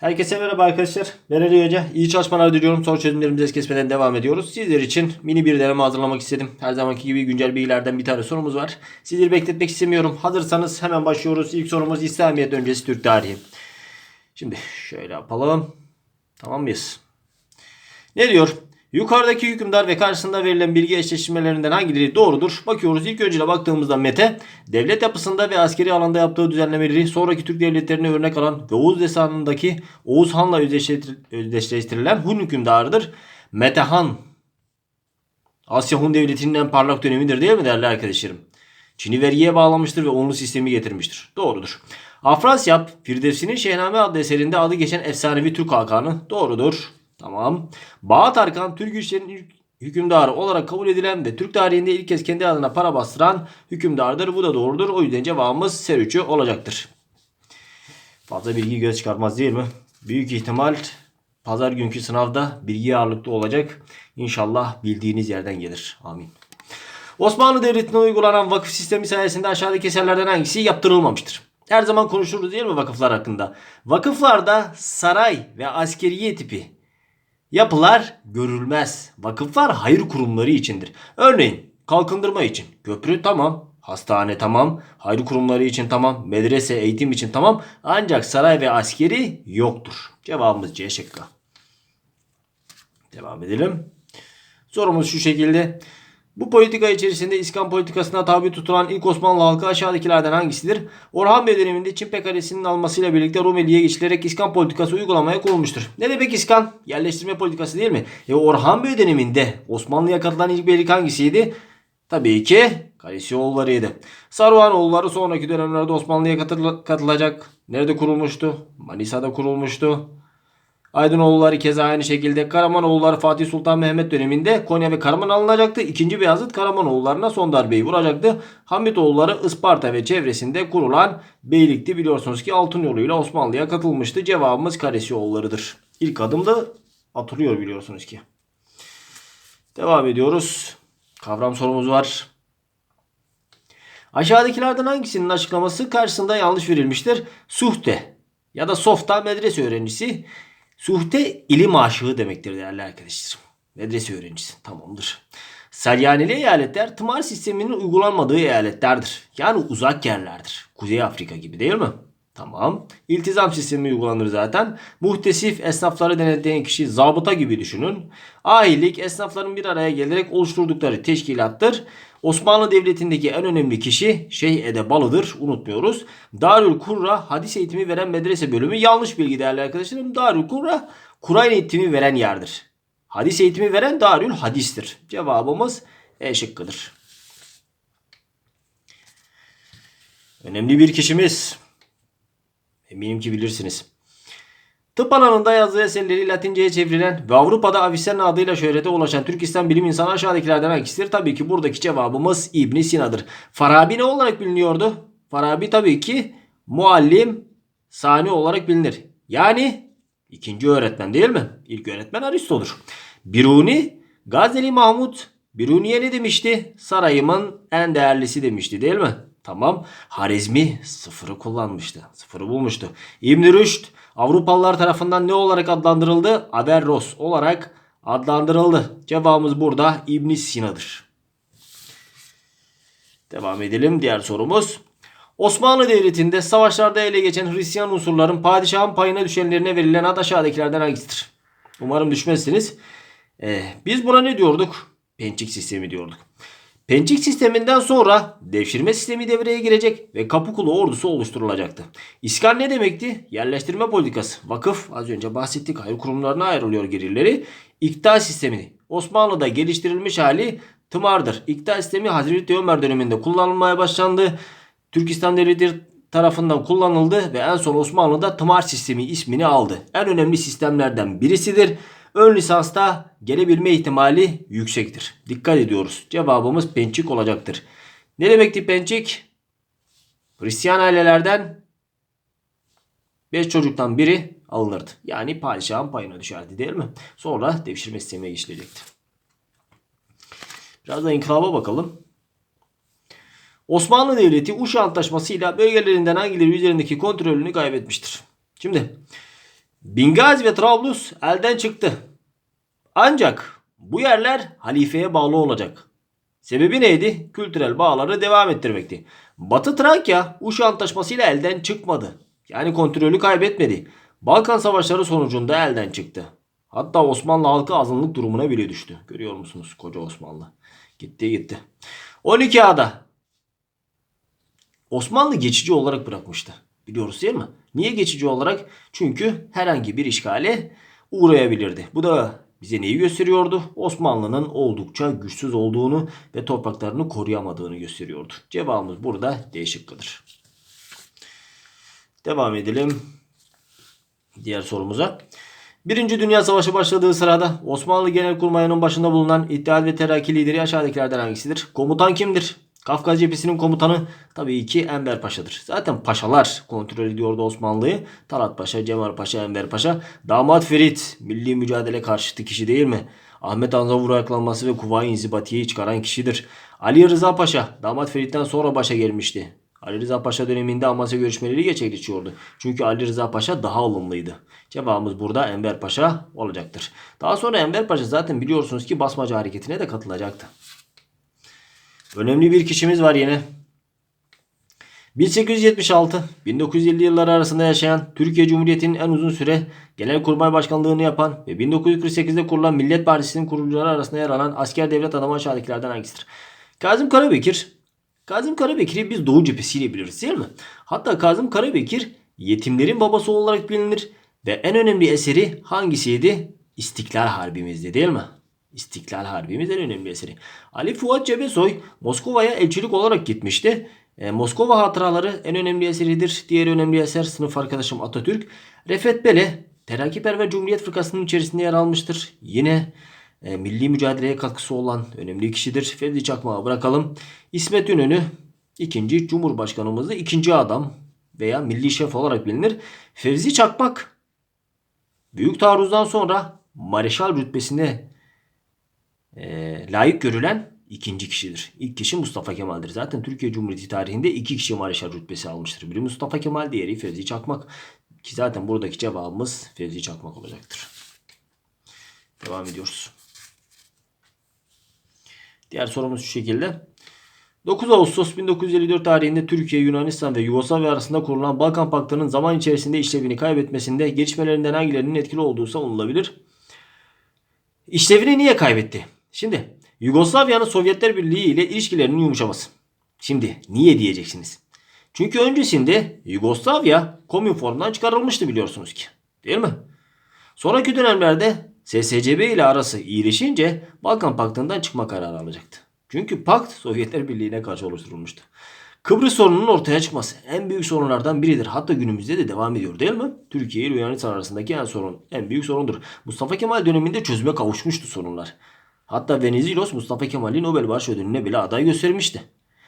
Herkese merhaba arkadaşlar. Ben Ali Hoca. İyi çalışmalar diliyorum. Soru çözümlerimizi es kesmeden devam ediyoruz. Sizler için mini bir deneme hazırlamak istedim. Her zamanki gibi güncel bilgilerden bir tane sorumuz var. Sizleri bekletmek istemiyorum. Hazırsanız hemen başlıyoruz. İlk sorumuz İslamiyet öncesi Türk tarihi. Şimdi şöyle yapalım. Tamam mıyız? Ne diyor? Yukarıdaki hükümdar ve karşısında verilen bilgi eşleştirmelerinden hangileri doğrudur? Bakıyoruz ilk önce baktığımızda Mete, devlet yapısında ve askeri alanda yaptığı düzenlemeleri sonraki Türk devletlerine örnek alan ve Oğuz destanındaki Oğuz Han'la özdeşleştir- özdeşleştirilen Hun hükümdarıdır. Metehan, Asya Hun devletinin en parlak dönemidir değil mi değerli arkadaşlarım? Çin'i vergiye bağlamıştır ve onlu sistemi getirmiştir. Doğrudur. Afrasyap, Firdevsi'nin Şehname adlı eserinde adı geçen efsanevi Türk hakanı. Doğrudur. Tamam. Bağat Arkan, Türk güçlerinin ilk hükümdarı olarak kabul edilen ve Türk tarihinde ilk kez kendi adına para bastıran hükümdardır. Bu da doğrudur. O yüzden cevabımız Serüçü olacaktır. Fazla bilgi göz çıkarmaz değil mi? Büyük ihtimal pazar günkü sınavda bilgi ağırlıklı olacak. İnşallah bildiğiniz yerden gelir. Amin. Osmanlı Devleti'ne uygulanan vakıf sistemi sayesinde aşağıdaki eserlerden hangisi yaptırılmamıştır? Her zaman konuşuruz değil mi vakıflar hakkında? Vakıflarda saray ve askeriye tipi yapılar görülmez. Vakıflar hayır kurumları içindir. Örneğin kalkındırma için köprü tamam, hastane tamam, hayır kurumları için tamam, medrese eğitim için tamam ancak saray ve askeri yoktur. Cevabımız C şıkkı. Devam edelim. Sorumuz şu şekilde. Bu politika içerisinde İskan politikasına tabi tutulan ilk Osmanlı halkı aşağıdakilerden hangisidir? Orhan Bey döneminde Çin Pekalesi'nin almasıyla birlikte Rumeli'ye geçilerek İskan politikası uygulamaya konulmuştur. Ne demek İskan? Yerleştirme politikası değil mi? E Orhan Bey döneminde Osmanlı'ya katılan ilk beylik hangisiydi? Tabii ki Kalesioğulları'ydı. Saruhanoğulları sonraki dönemlerde Osmanlı'ya katıl- katılacak. Nerede kurulmuştu? Manisa'da kurulmuştu. Aydınoğulları keza aynı şekilde Karamanoğulları Fatih Sultan Mehmet döneminde Konya ve Karaman alınacaktı. İkinci Beyazıt Karamanoğullarına son darbeyi vuracaktı. Hamitoğulları Isparta ve çevresinde kurulan beylikti. Biliyorsunuz ki altın yoluyla Osmanlı'ya katılmıştı. Cevabımız Karesioğulları'dır. İlk adım da atılıyor biliyorsunuz ki. Devam ediyoruz. Kavram sorumuz var. Aşağıdakilerden hangisinin açıklaması karşısında yanlış verilmiştir? Suhte ya da softa medrese öğrencisi. Suhte ilim aşığı demektir değerli arkadaşlar. Medrese öğrencisi tamamdır. Selyaneli eyaletler tımar sisteminin uygulanmadığı eyaletlerdir. Yani uzak yerlerdir. Kuzey Afrika gibi değil mi? Tamam. İltizam sistemi uygulanır zaten. Muhtesif esnafları denetleyen kişi zabıta gibi düşünün. Ahilik esnafların bir araya gelerek oluşturdukları teşkilattır. Osmanlı Devleti'ndeki en önemli kişi Şeyh Edebalı'dır. Unutmuyoruz. Darül Kurra hadis eğitimi veren medrese bölümü yanlış bilgi değerli arkadaşlarım. Darül Kurra Kur'an eğitimi veren yerdir. Hadis eğitimi veren Darül Hadis'tir. Cevabımız E şıkkıdır. Önemli bir kişimiz. Eminim ki bilirsiniz. Tıp alanında yazdığı eserleri Latince'ye çevrilen ve Avrupa'da Avicenna adıyla şöhrete ulaşan Türk İslam bilim insanı aşağıdakilerden hangisidir? Tabii ki buradaki cevabımız İbn Sina'dır. Farabi ne olarak biliniyordu? Farabi tabii ki muallim sani olarak bilinir. Yani ikinci öğretmen değil mi? İlk öğretmen Aristo'dur. Biruni Gazeli Mahmud Biruni'ye ne demişti? Sarayımın en değerlisi demişti değil mi? Tamam. Harizmi sıfırı kullanmıştı. Sıfırı bulmuştu. İbn Rüşd Avrupalılar tarafından ne olarak adlandırıldı? Averroes olarak adlandırıldı. Cevabımız burada İbn Sina'dır. Devam edelim. Diğer sorumuz. Osmanlı Devleti'nde savaşlarda ele geçen Hristiyan unsurların padişahın payına düşenlerine verilen ad aşağıdakilerden hangisidir? Umarım düşmezsiniz. Ee, biz buna ne diyorduk? Pençik sistemi diyorduk. Pençik sisteminden sonra devşirme sistemi devreye girecek ve Kapıkulu ordusu oluşturulacaktı. İskan ne demekti? Yerleştirme politikası. Vakıf az önce bahsettik hayır kurumlarına ayrılıyor gelirleri. İktidar sistemini. Osmanlı'da geliştirilmiş hali tımardır. İktidar sistemi Hazreti Ömer döneminde kullanılmaya başlandı. Türkistan Devleti tarafından kullanıldı ve en son Osmanlı'da tımar sistemi ismini aldı. En önemli sistemlerden birisidir. Ön lisansta gelebilme ihtimali yüksektir. Dikkat ediyoruz. Cevabımız pençik olacaktır. Ne demekti pençik? Hristiyan ailelerden 5 çocuktan biri alınırdı. Yani padişahın payına düşerdi değil mi? Sonra devşirme sistemine geçilecekti. Biraz da inkılaba bakalım. Osmanlı Devleti Uşa Antlaşması ile bölgelerinden hangileri üzerindeki kontrolünü kaybetmiştir. Şimdi Bingazi ve Trablus elden çıktı. Ancak bu yerler halifeye bağlı olacak. Sebebi neydi? Kültürel bağları devam ettirmekti. Batı Trakya Uşa Antlaşması'yla elden çıkmadı. Yani kontrolü kaybetmedi. Balkan Savaşları sonucunda elden çıktı. Hatta Osmanlı halkı azınlık durumuna bile düştü. Görüyor musunuz koca Osmanlı? Gitti gitti. 12 ada. Osmanlı geçici olarak bırakmıştı. Biliyoruz değil mi? Niye geçici olarak? Çünkü herhangi bir işgale uğrayabilirdi. Bu da bize neyi gösteriyordu? Osmanlı'nın oldukça güçsüz olduğunu ve topraklarını koruyamadığını gösteriyordu. Cevabımız burada D şıkkıdır. Devam edelim diğer sorumuza. Birinci Dünya Savaşı başladığı sırada Osmanlı Genelkurmayı'nın başında bulunan İttihat ve Terakki lideri aşağıdakilerden hangisidir? Komutan kimdir? Kafkas cephesinin komutanı tabii ki Enver Paşa'dır. Zaten paşalar kontrol ediyordu Osmanlı'yı. Talat Paşa, Cemal Paşa, Enver Paşa. Damat Ferit milli mücadele karşıtı kişi değil mi? Ahmet Anzavur ayaklanması ve Kuvayi İnzibatiye'yi çıkaran kişidir. Ali Rıza Paşa damat Ferit'ten sonra başa gelmişti. Ali Rıza Paşa döneminde Amasya görüşmeleri gerçekleşiyordu. Çünkü Ali Rıza Paşa daha ılımlıydı. Cevabımız burada Enver Paşa olacaktır. Daha sonra Enver Paşa zaten biliyorsunuz ki basmacı hareketine de katılacaktı. Önemli bir kişimiz var yine. 1876-1950 yılları arasında yaşayan Türkiye Cumhuriyeti'nin en uzun süre Genelkurmay Başkanlığını yapan ve 1948'de kurulan Millet Partisi'nin kurucuları arasında yer alan asker devlet adamı aşağıdakilerden hangisidir? Kazım Karabekir. Kazım Karabekir'i biz Doğu cephesiyle biliriz değil mi? Hatta Kazım Karabekir yetimlerin babası olarak bilinir ve en önemli eseri hangisiydi? İstiklal Harbimizdi değil mi? İstiklal Harbimiz en önemli eseri. Ali Fuat Cebesoy Moskova'ya elçilik olarak gitmişti. E, Moskova Hatıraları en önemli eseridir. Diğer önemli eser sınıf arkadaşım Atatürk. Refet Bele Terakkiperver Cumhuriyet Fırkası'nın içerisinde yer almıştır. Yine e, milli mücadeleye katkısı olan önemli kişidir. Fevzi Çakmak'ı bırakalım. İsmet İnönü ikinci Cumhurbaşkanımızı ikinci adam veya milli şef olarak bilinir. Fevzi Çakmak Büyük taarruzdan sonra Mareşal rütbesine e, layık görülen ikinci kişidir. İlk kişi Mustafa Kemal'dir. Zaten Türkiye Cumhuriyeti tarihinde iki kişi Mareşal rütbesi almıştır. Biri Mustafa Kemal, diğeri Fevzi Çakmak. Ki zaten buradaki cevabımız Fevzi Çakmak olacaktır. Devam ediyoruz. Diğer sorumuz şu şekilde. 9 Ağustos 1954 tarihinde Türkiye, Yunanistan ve Yugoslavya arasında kurulan Balkan Paktı'nın zaman içerisinde işlevini kaybetmesinde gelişmelerinden hangilerinin etkili olduğu savunulabilir. İşlevini niye kaybetti? Şimdi Yugoslavya'nın Sovyetler Birliği ile ilişkilerinin yumuşaması. Şimdi niye diyeceksiniz? Çünkü öncesinde Yugoslavya komünformdan çıkarılmıştı biliyorsunuz ki. Değil mi? Sonraki dönemlerde SSCB ile arası iyileşince Balkan Paktı'ndan çıkma kararı alacaktı. Çünkü pakt Sovyetler Birliği'ne karşı oluşturulmuştu. Kıbrıs sorununun ortaya çıkması en büyük sorunlardan biridir. Hatta günümüzde de devam ediyor değil mi? Türkiye ile Yunanistan arasındaki en sorun, en büyük sorundur. Mustafa Kemal döneminde çözüme kavuşmuştu sorunlar. Hatta Venizelos Mustafa Kemal'i Nobel Barış Ödülü'ne bile aday göstermişti.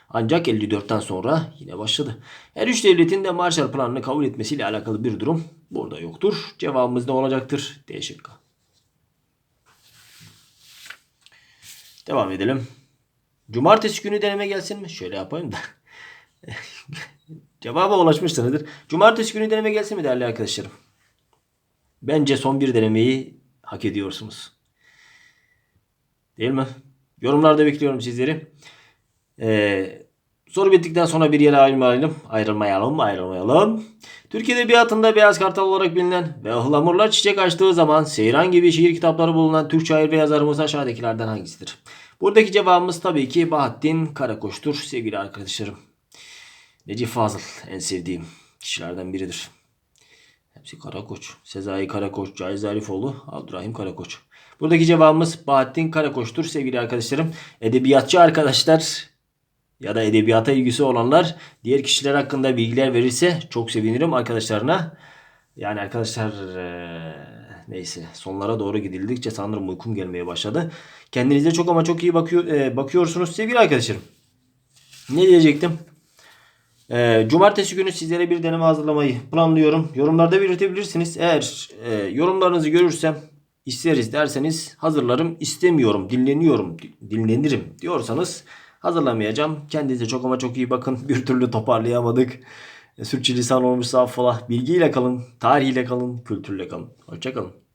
Ancak 54'ten sonra yine başladı. Her üç devletin de Marshall Planı'nı kabul etmesiyle alakalı bir durum burada yoktur. Cevabımız ne olacaktır? D şıkkı. Devam edelim. Cumartesi günü deneme gelsin mi? Şöyle yapayım da. Cevaba ulaşmışsınızdır. Cumartesi günü deneme gelsin mi değerli arkadaşlarım? Bence son bir denemeyi hak ediyorsunuz. Değil mi? Yorumlarda bekliyorum sizleri. Ee, soru bittikten sonra bir yere ayrılmayalım. Ayrılmayalım, ayrılmayalım. Türk Edebiyatı'nda Beyaz Kartal olarak bilinen ve ıhlamurlar çiçek açtığı zaman Seyran gibi şiir kitapları bulunan Türk şair ve yazarımız aşağıdakilerden hangisidir? Buradaki cevabımız tabii ki Bahattin Karakoç'tur sevgili arkadaşlarım. Necip Fazıl en sevdiğim kişilerden biridir. Hepsi Karakoç. Sezai Karakoç, Cahil Zarifoğlu, Abdurrahim Karakoç. Buradaki cevabımız Bahattin Karakoç'tur sevgili arkadaşlarım. Edebiyatçı arkadaşlar ya da edebiyata ilgisi olanlar diğer kişiler hakkında bilgiler verirse çok sevinirim arkadaşlarına. Yani arkadaşlar eee, neyse sonlara doğru gidildikçe sanırım uykum gelmeye başladı. Kendinize çok ama çok iyi bakıyor, eee, bakıyorsunuz sevgili arkadaşlarım. Ne diyecektim? Ee, cumartesi günü sizlere bir deneme hazırlamayı planlıyorum. Yorumlarda belirtebilirsiniz. Eğer e, yorumlarınızı görürsem isteriz derseniz hazırlarım. İstemiyorum, dinleniyorum, dinlenirim diyorsanız hazırlamayacağım. Kendinize çok ama çok iyi bakın. Bir türlü toparlayamadık. Sürçülisan olmuşsa affola. Bilgiyle kalın, tarihiyle kalın, kültürle kalın. Hoşçakalın.